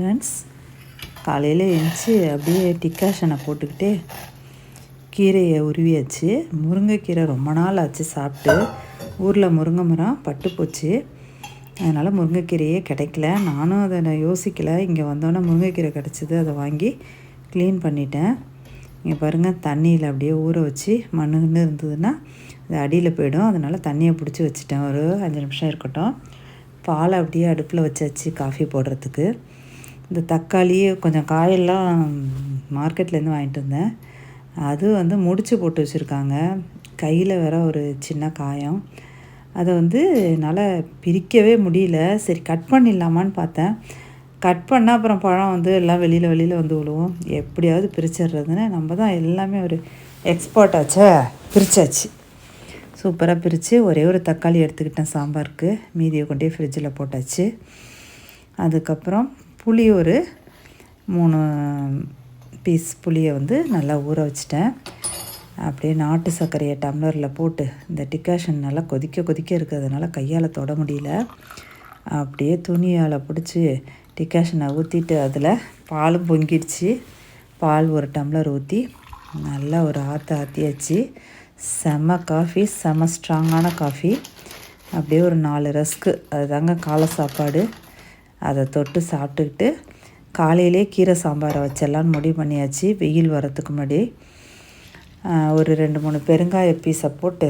Friends காலையில் எழுந்துச்சி அப்படியே டிக்காஷனை போட்டுக்கிட்டே கீரையை உருவியாச்சு. முருங்கைக்கீரை ரொம்ப நாள் ஆச்சு சாப்பிட்டு. ஊரில் முருங்கை மரம் பட்டு போச்சு அதனால் முருங்கைக்கீரையே கிடைக்கல. நானும் அதை நான் யோசிக்கலை. இங்கே வந்தோன்னே முருங்கைக்கீரை கிடச்சிது அதை வாங்கி க்ளீன் பண்ணிட்டேன். இங்கே பாருங்கள் தண்ணியில் அப்படியே ஊற வச்சு மண்ணுன்னு இருந்ததுன்னா அது அடியில் போயிடும். அதனால் தண்ணியை பிடிச்சி வச்சுட்டேன். ஒரு அஞ்சு நிமிஷம் இருக்கட்டும். பாலை அப்படியே அடுப்பில் வச்சாச்சு காஃபி போடுறதுக்கு. இந்த தக்காளி கொஞ்சம் காயெல்லாம் மார்க்கெட்லேருந்து வாங்கிட்டு வந்தேன். அது வந்து முடிச்சு போட்டு வச்சுருக்காங்க. கையில் வேற ஒரு சின்ன காயம். அதை வந்து என்னால் பிரிக்கவே முடியல. சரி கட் பண்ணிடலாமான்னு பார்த்தேன். கட் பண்ணால் அப்புறம் பழம் வந்து எல்லாம் வெளியில் வெளியில் வந்து விழுவோம். எப்படியாவது பிரிச்சிடுறதுன்னு நம்ம தான் எல்லாமே ஒரு எக்ஸ்பர்ட் ஆச்சே. பிரித்தாச்சு சூப்பராக பிரித்து ஒரே ஒரு தக்காளி எடுத்துக்கிட்டேன் சாம்பாருக்கு. மீதியை கொண்டே ஃப்ரிட்ஜில் போட்டாச்சு. அதுக்கப்புறம் புளி ஒரு மூணு பீஸ் புளியை வந்து நல்லா ஊற வச்சிட்டேன். அப்படியே நாட்டு சர்க்கரையை டம்ளரில் போட்டு இந்த டிகாஷன் நல்லா கொதிக்க கொதிக்க இருக்கிறதுனால கையால் தொட முடியல. அப்படியே துணியால் பிடிச்சி டிகாஷனை ஊற்றிட்டு அதில் பாலும் பொங்கிடுச்சு. பால் ஒரு டம்ளர் ஊற்றி நல்லா ஒரு ஆற்ற ஆற்றியாச்சு செம காஃபி செம ஸ்ட்ராங்கான காஃபி அப்படியே ஒரு நாலு ரஸ்க்கு அதுதாங்க காலை சாப்பாடு. அதை தொட்டு சாப்பிட்டுக்கிட்டு காலையிலே கீரை சாம்பாரை வச்சிடலான்னு முடிவு பண்ணியாச்சு. வெயில் வரத்துக்கு முன்னாடி ஒரு ரெண்டு மூணு பெருங்காய பீஸை போட்டு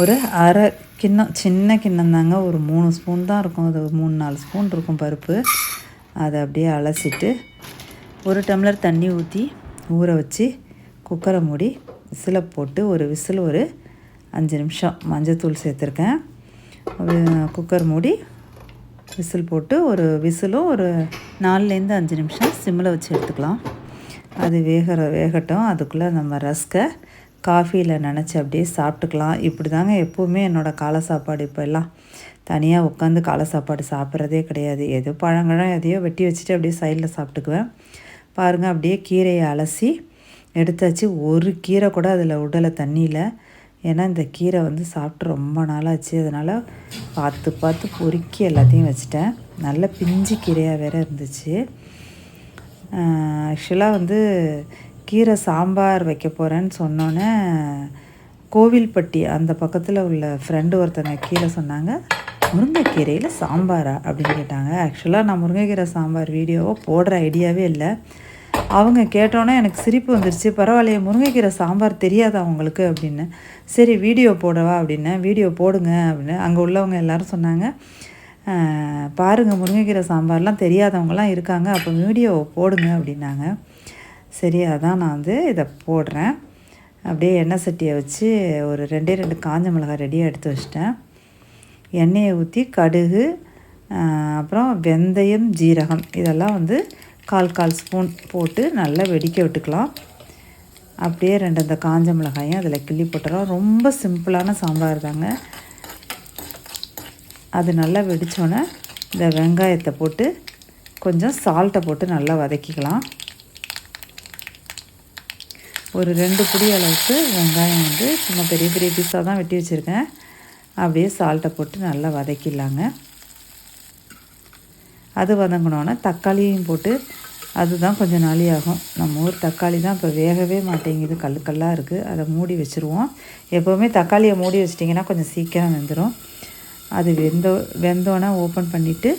ஒரு அரை கிண்ணம் சின்ன கிண்ணம் தாங்க. ஒரு மூணு ஸ்பூன் தான் இருக்கும். அது மூணு நாலு ஸ்பூன் இருக்கும் பருப்பு. அதை அப்படியே அலசிட்டு ஒரு டம்ளர் தண்ணி ஊற்றி ஊற வச்சு குக்கரை மூடி விசிலை போட்டு ஒரு விசில் ஒரு அஞ்சு நிமிஷம். மஞ்சத்தூள் சேர்த்துருக்கேன். குக்கர் மூடி விசில் போட்டு ஒரு விசிலும் ஒரு நாலுலேருந்து அஞ்சு நிமிஷம் சிம்மில் வச்சு எடுத்துக்கலாம். அது வேகிற வேகட்டும். அதுக்குள்ளே நம்ம ரஸ்கை காஃபியில் நினச்சி அப்படியே சாப்பிட்டுக்கலாம். இப்படி தாங்க எப்போவுமே என்னோடய காலை சாப்பாடு இப்போ எல்லாம். தனியாக உட்காந்து காலை சாப்பாடு சாப்பிட்றதே கிடையாது. ஏதோ பழங்கழம் எதையோ வெட்டி வச்சுட்டு அப்படியே சைடில் சாப்பிட்டுக்குவேன். பாருங்கள் அப்படியே கீரையை அலசி எடுத்தாச்சு. ஒரு கீரை கூட அதில் உடலை தண்ணியில். ஏன்னா இந்த கீரை வந்து சாப்பிட்டு ரொம்ப நாளாச்சு. அதனால் பார்த்து பார்த்து பொறுக்கி எல்லாத்தையும் வச்சுட்டேன். நல்ல பிஞ்சு கீரையாக வேறு இருந்துச்சு. ஆக்சுவலாக வந்து கீரை சாம்பார் வைக்க போகிறேன்னு சொன்னோன்னே கோவில்பட்டி அந்த பக்கத்தில் உள்ள ஃப்ரெண்டு ஒருத்தங்க கீரை சொன்னாங்க முருங்கைக்கீரையில் சாம்பாரா? அப்படின்னு கேட்டாங்க. ஆக்சுவலாக நான் முருங்கைக்கீரை சாம்பார் வீடியோவை போடுற ஐடியாவே இல்லை. அவங்க கேட்டோன்னே எனக்கு சிரிப்பு வந்துருச்சு. பரவாயில்லையே முருங்கைக்கீரை சாம்பார் தெரியாதா அவங்களுக்கு அப்படின்னு. சரி வீடியோ போடவா அப்படின்னு. வீடியோ போடுங்க அப்படின்னு. அங்கே உள்ளவங்க எல்லோரும் சொன்னாங்க பாருங்கள் முருங்கைக்கீரை சாம்பார்லாம் தெரியாதவங்களாம் இருக்காங்க. அப்போ வீடியோ போடுங்க அப்படின்னாங்க. சரி அதான் நான் வந்து இதை போடுறேன். அப்படியே எண்ணெய் சட்டியை வச்சு ஒரு ரெண்டே ரெண்டு காஞ்ச மிளகாய் ரெடியாக எடுத்து வச்சிட்டேன். எண்ணெயை ஊற்றி கடுகு அப்புறம் வெந்தயம் ஜீரகம் இதெல்லாம் வந்து கால் கால் ஸ்பூன் போட்டு நல்லா வெடிக்க விட்டுக்கலாம். அப்படியே ரெண்டு அந்த காஞ்ச மிளகாயும் அதில் கிள்ளி போட்டுறோம் ரொம்ப சிம்பிளான சாம்பார் தாங்க. அது நல்லா வெடித்தோன்னே இந்த வெங்காயத்தை போட்டு கொஞ்சம் சால்ட்டை போட்டு நல்லா வதக்கிக்கலாம். ஒரு ரெண்டு பிடி அளவுக்கு வெங்காயம் வந்து சும்மா பெரிய பெரிய பீஸாக தான் வெட்டி வச்சுருக்கேன். அப்படியே சால்ட்டை போட்டு நல்லா வதக்கிடலாங்க. அது வதங்கினோன்னே தக்காளியும் போட்டு அதுதான் கொஞ்சம் நாளி ஆகும் நம்ம ஊர் தக்காளி தான் இப்போ வேகவே மாட்டேங்குது. கல் கல்லாக இருக்குது அதை மூடி வச்சுருவோம். எப்போவுமே தக்காளியை மூடி வச்சிட்டிங்கன்னா கொஞ்சம் சீக்கிரம் வெந்துடும் அது வெந்தோ வெந்தோன்னே ஓப்பன் பண்ணிவிட்டு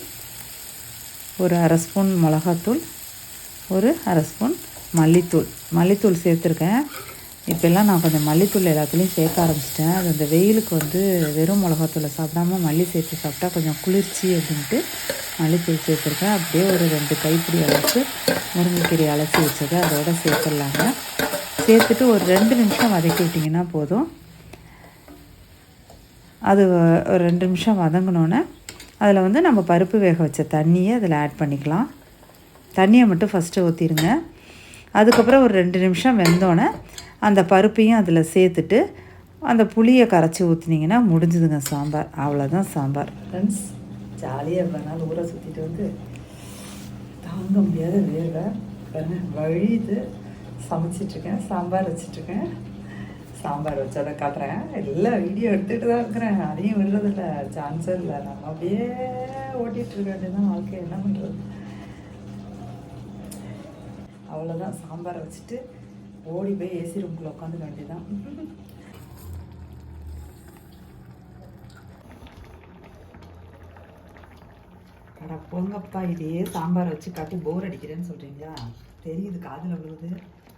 ஒரு அரை ஸ்பூன் மிளகாத்தூள் ஒரு அரை ஸ்பூன் மல்லித்தூள். மல்லித்தூள் சேர்த்துருக்கேன். இப்போல்லாம் நான் கொஞ்சம் மல்லித்தூள் எல்லாத்துலேயும் சேர்க்க ஆரம்பிச்சிட்டேன். அது அந்த வெயிலுக்கு வந்து வெறும் மிளகாத்தூளை சாப்பிடாம மல்லி சேர்த்து சாப்பிட்டா கொஞ்சம் குளிர்ச்சி அப்படின்ட்டு மல்லித்தூள் சேர்த்துருக்கேன். அப்படியே ஒரு ரெண்டு கைப்பிடி அளவுக்கு முருங்கைக்கீரை அலசி வச்சதை. அதோட சேர்த்துடலாங்க. சேர்த்துட்டு ஒரு ரெண்டு நிமிஷம் வதக்கி விட்டிங்கன்னா போதும். அது ஒரு ரெண்டு நிமிஷம் வதங்கினோன்னே அதில் வந்து நம்ம பருப்பு வேக வச்ச தண்ணியை அதில் ஆட் பண்ணிக்கலாம். தண்ணியை மட்டும் ஃபஸ்ட்டு ஊற்றிடுங்க அதுக்கப்புறம் ஒரு ரெண்டு நிமிஷம் வெந்தோடனே அந்த பருப்பையும் அதில் சேர்த்துட்டு அந்த புளியை கரைச்சி ஊற்றுனீங்கன்னா முடிஞ்சுதுங்க சாம்பார். அவ்வளோதான் சாம்பார். ஃப்ரெண்ட்ஸ் ஜாலியாக இருந்த நாள் ஊரை சுற்றிட்டு வந்து தாங்க முடியாத வேலை பாருங்க வழியுது சமைச்சிட்ருக்கேன். சாம்பார் வச்சிட்ருக்கேன். சாம்பார் வச்சதை காட்டுறேன். எல்லாம் வீடியோ எடுத்துகிட்டு தான் இருக்கிறேன். அதையும் விடுறதில்ல. சான்ஸும் இல்லை. நம்ம அப்படியே ஓட்டிகிட்டு இருக்க வேண்டியதான் வாழ்க்கை என்ன பண்ணுறது அவ்வளோதான் சாம்பாரை வச்சுட்டு ஓடி போய் ஏசி ரூம்குள்ளே உட்காந்துக்க வேண்டியதான் கடை போங்கப்பா இதே சாம்பார் வச்சு காட்டி போர் அடிக்கிறேன்னு சொல்கிறீங்களா தெரியுது காதில் விழுது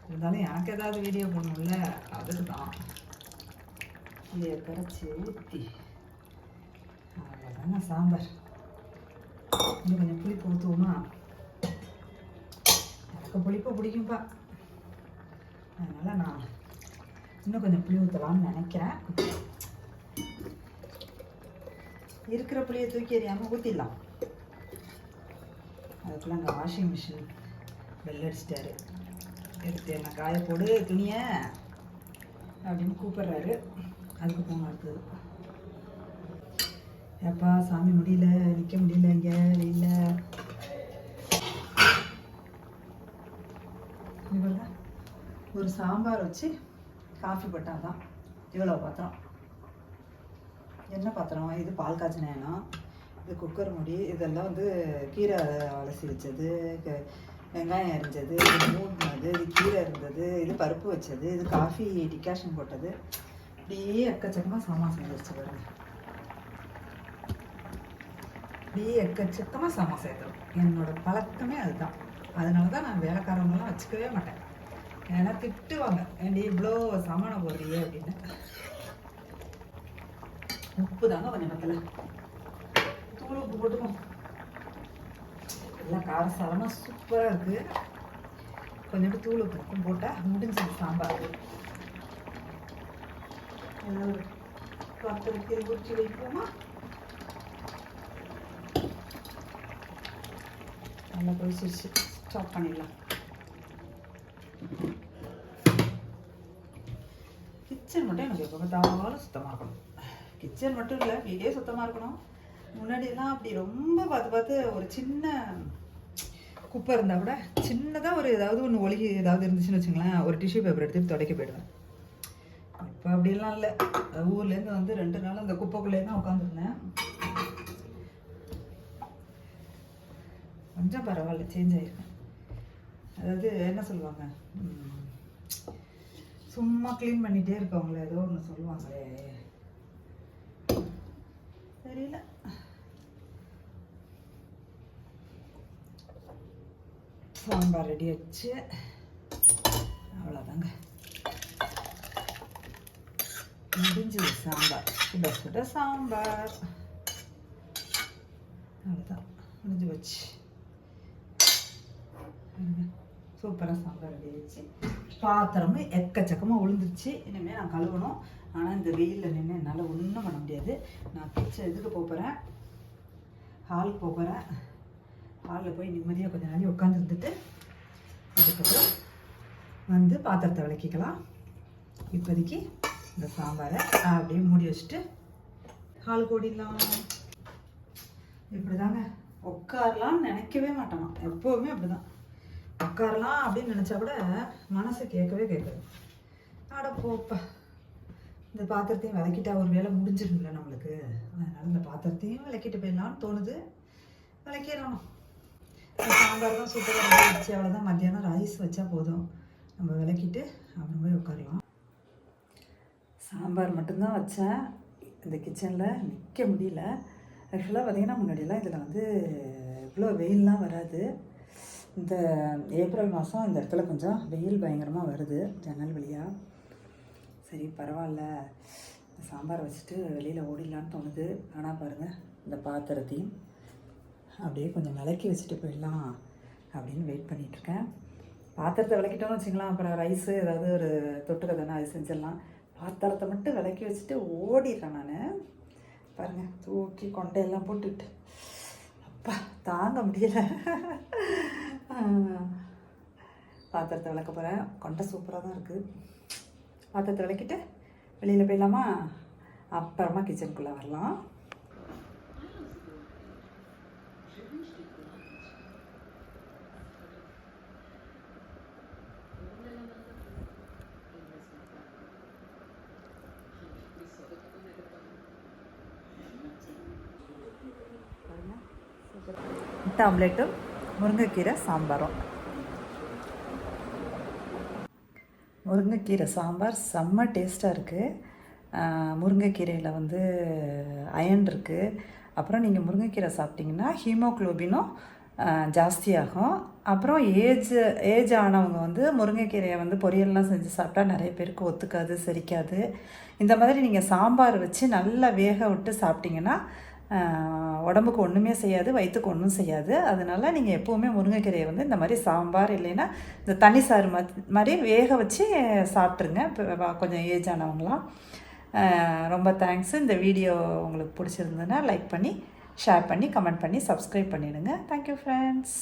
இருந்தாலும் எனக்கு ஏதாவது வீடியோ போடணும்ல? அதுக்கு தான் இதை கரைச்சி ஊற்றி அவ்வளோதாங்க சாம்பார். இன்னும் கொஞ்சம் புளிப்பு ஊற்றுவோமா எனக்கு புளிப்பு பிடிக்கும்ப்பா அதனால் நான் இன்னும் கொஞ்சம் புளி ஊற்றலாம்னு நினைக்கிறேன். இருக்கிற புளியை தூக்கி எறியாமல் ஊற்றிடலாம் அதுக்குள்ளே அங்கே வாஷிங் மிஷின் பெல் அடிச்சிட்டாரு. எடுத்து என்ன காய போடு துணியை அப்படின்னு கூப்பிட்றாரு. அதுக்கு போகணும் அடுத்தது. ஏப்பா சாமி முடியல நிற்க முடியல இங்கே இல்லை பாருங்க ஒரு சாம்பார் வச்சு காஃபி போட்டால் தான் இவ்வளோ பாத்திரம். என்ன பாத்திரம்? இது பால் காய்ச்சினா இது குக்கர் முடி இதெல்லாம் வந்து கீரை அலசி வச்சது வெங்காயம் அரிஞ்சது இது மூடினது இது கீரை இருந்தது இது பருப்பு வச்சது இது காஃபி டிகாஷன் போட்டது. அப்படியே எக்கச்சக்கமாக சாமான் செஞ்சிருச்சு பாருங்க. அப்படியே எக்கச்சக்கமாக சாமான் சேர்த்துரும் என்னோட பழக்கமே அதுதான். அதனால தான் நான் வேலைக்காரவங்களாம் வச்சுக்கவே மாட்டேன். ஏன்னா திட்டுவாங்க. ஏன்டி இவ்வளோ சாமானை போடுறியே அப்படின்னு. உப்பு தாங்க கொஞ்சம் பத்தல தூள் உப்பு போட்டுக்கோ. எல்லாம் காரசாரமாக சூப்பராக இருக்குது கொஞ்சோண்டு தூள் உப்பு மட்டும் போட்டால் முடிஞ்சது சாம்பார். ஏதாவது ஒரு பாத்திரத்தில் குறிச்சி வைப்போமா? நல்லா கொதிச்சிருச்சு. ஸ்டாப் பண்ணிடலாம். கிச்சன் மட்டும் எனக்கு எப்போ பார்த்தாலும் சுத்தமாக இருக்கணும். கிச்சன் மட்டும் இல்லை வீடே சுத்தமாக இருக்கணும். முன்னாடியெல்லாம் அப்படி ரொம்ப பார்த்து பார்த்து ஒரு சின்ன குப்பை இருந்தால் கூட சின்னதாக ஒரு ஏதாவது ஒன்று ஒழுகி ஏதாவது இருந்துச்சுன்னு வச்சுங்களேன் ஒரு டிஷ்யூ பேப்பர் எடுத்து துடைக்க போயிடுவேன். இப்போ அப்படிலாம் இல்லை. ஊர்லேருந்து வந்து ரெண்டு நாள் அந்த குப்பைக்குள்ளே தான் உட்காந்துருந்தேன் கொஞ்சம் பரவாயில்ல சேஞ்ச் ஆயிருக்கேன் அதாவது என்ன சொல்லுவாங்க? சும்மா க்ளீன் பண்ணிகிட்டே இருக்கவங்களே ஏதோ ஒன்று சொல்லுவாங்களே. தெரியல. சாம்பார் ரெடி ஆச்சு அவ்வளோதாங்க முடிஞ்சது சாம்பார். சுட சுட சாம்பார். அவ்வளோதான் முடிஞ்சு போச்சு. சூப்பராக சாம்பார் ரெடி ஆச்சு பாத்திரமும் எக்கச்சக்கமாக விழுந்துருச்சு இனிமேல் நான் கழுவணும். ஆனால் இந்த வெயிலில் நின்று என்னால் ஒன்றும் பண்ண முடியாது. நான் கிச்சன் இதுக்கு போக போகிறேன் ஹாலுக்கு போக போகிறேன் ஹாலில் போய் நிம்மதியாக கொஞ்ச நாளைக்கு உட்காந்துருந்துட்டு அதுக்கப்புறம் வந்து பாத்திரத்தை விளக்கிக்கலாம். இப்போதைக்கு இந்த சாம்பாரை அப்படியே மூடி வச்சுட்டு ஹாலுக்கு ஓடிடலாம் இப்படிதாங்க. உட்காரலாம்னு நினைக்கவே மாட்டானா எப்போவுமே அப்படிதான். உட்காரலாம் அப்படின்னு நினச்சா கூட மனசு கேட்கவே கேட்காது. அட போப்பா. இந்த பாத்திரத்தையும் விளக்கிட்டா ஒரு வேலை முடிஞ்சிரும்ல நம்மளுக்கு. அதனால இந்த பாத்திரத்தையும் விளக்கிட்டு போயிடலாம்னு தோணுது. விளக்கிடணும். சாம்பார் தான் சூப்பராக வச்சு அவ்வளோதான் மத்தியானம் ரைஸ் வச்சா போதும். நம்ம விளக்கிட்டு அப்புறம் போய் உட்காரலாம். சாம்பார் மட்டும்தான் வச்சேன். இந்த கிச்சனில் நிற்க முடியல. ஆக்சுவலாக பார்த்தீங்கன்னா முன்னாடியெல்லாம் இதில் வந்து இவ்வளோ வெயில்லாம் வராது. இந்த ஏப்ரல் மாதம் இந்த இடத்துல கொஞ்சம் வெயில் பயங்கரமாக வருது ஜன்னல் வழியாக சரி பரவாயில்ல. இந்த சாம்பார் வச்சுட்டு வெளியில் ஓடிடலான்னு தோணுது. ஆனால் பாருங்கள் இந்த பாத்திரத்தையும் அப்படியே கொஞ்சம் விளக்கி வச்சுட்டு போயிடலாம் அப்படின்னு வெயிட் பண்ணிகிட்ருக்கேன் பாத்திரத்தை விளக்கிட்டோம்னு வச்சுக்கலாம் அப்புறம் ரைஸு ஏதாவது ஒரு தொட்டுக்க தானே அது செஞ்சிடலாம். பாத்திரத்தை மட்டும் விளக்கி வச்சுட்டு ஓடிடுறேன் நான். பாருங்கள் தூக்கி கொண்டையெல்லாம் போட்டுட்டு. அப்பா தாங்க முடியல. பாத்திரத்தை விளக்க போகிறேன் கொண்டை சூப்பராக தான் இருக்குது பாத்திரத்தை விளக்கிட்டு வெளியில் போயிடலாமா? அப்புறமா கிச்சனுக்குள்ளே வரலாம். பாருங்க. முருங்கைக்கீரை சாம்பாரும். முருங்கைக்கீரை சாம்பார் செம்ம டேஸ்ட்டாக இருக்குது முருங்கைக்கீரையில் வந்து அயன் இருக்குது அப்புறம் நீங்கள் முருங்கைக்கீரை சாப்பிட்டிங்கன்னா ஹீமோக்ளோபினும் ஜாஸ்தியாகும். அப்புறம் ஏஜ் ஏஜ் ஆனவங்க வந்து முருங்கைக்கீரையை வந்து பொரியல்லாம் செஞ்சு சாப்பிட்டா நிறைய பேருக்கு ஒத்துக்காது செரிக்காது. இந்த மாதிரி நீங்கள் சாம்பார் வச்சு நல்லா வேக விட்டு சாப்பிட்டிங்கன்னா உடம்புக்கு ஒன்றுமே செய்யாது வயிற்றுக்கு ஒன்றும் செய்யாது. அதனால நீங்கள் எப்போவுமே முருங்கைக்கீரையை வந்து இந்த மாதிரி சாம்பார் இல்லைன்னா இந்த தண்ணி சாறு மாதிரி வேக வச்சு சாப்பிட்ருங்க இப்போ கொஞ்சம் ஏஜ் ஆனவங்களாம். ரொம்ப தேங்க்ஸ் இந்த வீடியோ உங்களுக்கு பிடிச்சிருந்ததுன்னா லைக் பண்ணி ஷேர் பண்ணி கமெண்ட் பண்ணி சப்ஸ்கிரைப் பண்ணிவிடுங்க தேங்க்யூ ஃப்ரெண்ட்ஸ்